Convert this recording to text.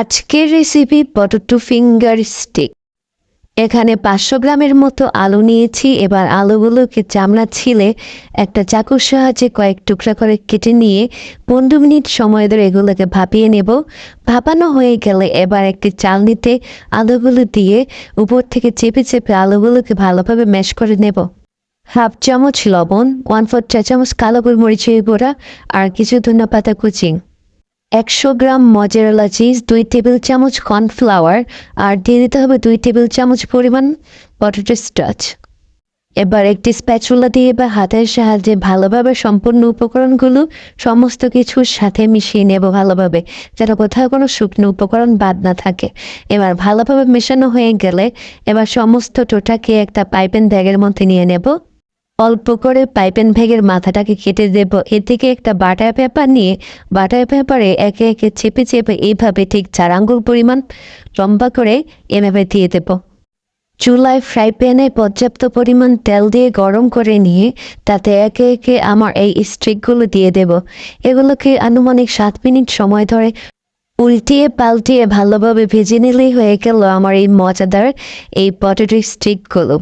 আজকের recipe potato finger stick এখানে পাঁচশো গ্রামের মতো আলু নিয়েছি, এবার আলুগুলোকে চামড়া ছিলে একটা চাকুর সাহায্যে কয়েক টুকরা করে কেটে নিয়ে পনেরো মিনিট সময় ধরে এগুলোকে ভাপিয়ে নেব। ভাপানো হয়ে গেলে এবার একটি চালনিতে আলুগুলো দিয়ে উপর থেকে চেপে চেপে আলুগুলোকে ভালোভাবে ম্যাশ করে নেব। হাফ চামচ লবণ ওয়ান ফোর চা চামচ কালো গোলমরিচের গুঁড়া, আর কিছু ধনে পাতা কুচিং। একশো গ্রাম মজারেলা চিজ, দুই টেবিল চামচ কর্নফ্লাওয়ার, আর দিয়ে দিতে হবে দুই টেবিল চামচ পরিমাণ পটেটো স্টাচ। এবার একটি স্প্যাচুলা দিয়ে বা হাতের সাহায্যে ভালোভাবে সম্পূর্ণ উপকরণগুলো সমস্ত কিছুর সাথে মিশিয়ে নেব ভালোভাবে, যেন কোথাও কোনো শুকনো উপকরণ বাদ না থাকে। এবার ভালোভাবে মেশানো হয়ে গেলে এবার সমস্ত টোটাকে একটা পাইপেন ব্যাগের মধ্যে নিয়ে নেব। অল্প করে পাইপেন ভেগের মাথাটাকে কেটে দেব। এর থেকে একটা বাটার পেপার নিয়ে বাটার পেপারে একে একে চেপে চেপে এইভাবে ঠিক চার আঙ্গুল পরিমাণ লম্বা করে এভাবে দিয়ে দেব। চুলায় ফ্রাই প্যানে পর্যাপ্ত পরিমাণ তেল দিয়ে গরম করে নিয়ে তাতে একে একে আমার এই স্ট্রিকগুলো দিয়ে দেব। এগুলোকে আনুমানিক সাত মিনিট সময় ধরে উল্টিয়ে পাল্টিয়ে ভালোভাবে ভেজে নিলেই হয়ে গেল আমার এই মজাদার এই পটেটো স্টিকগুলো।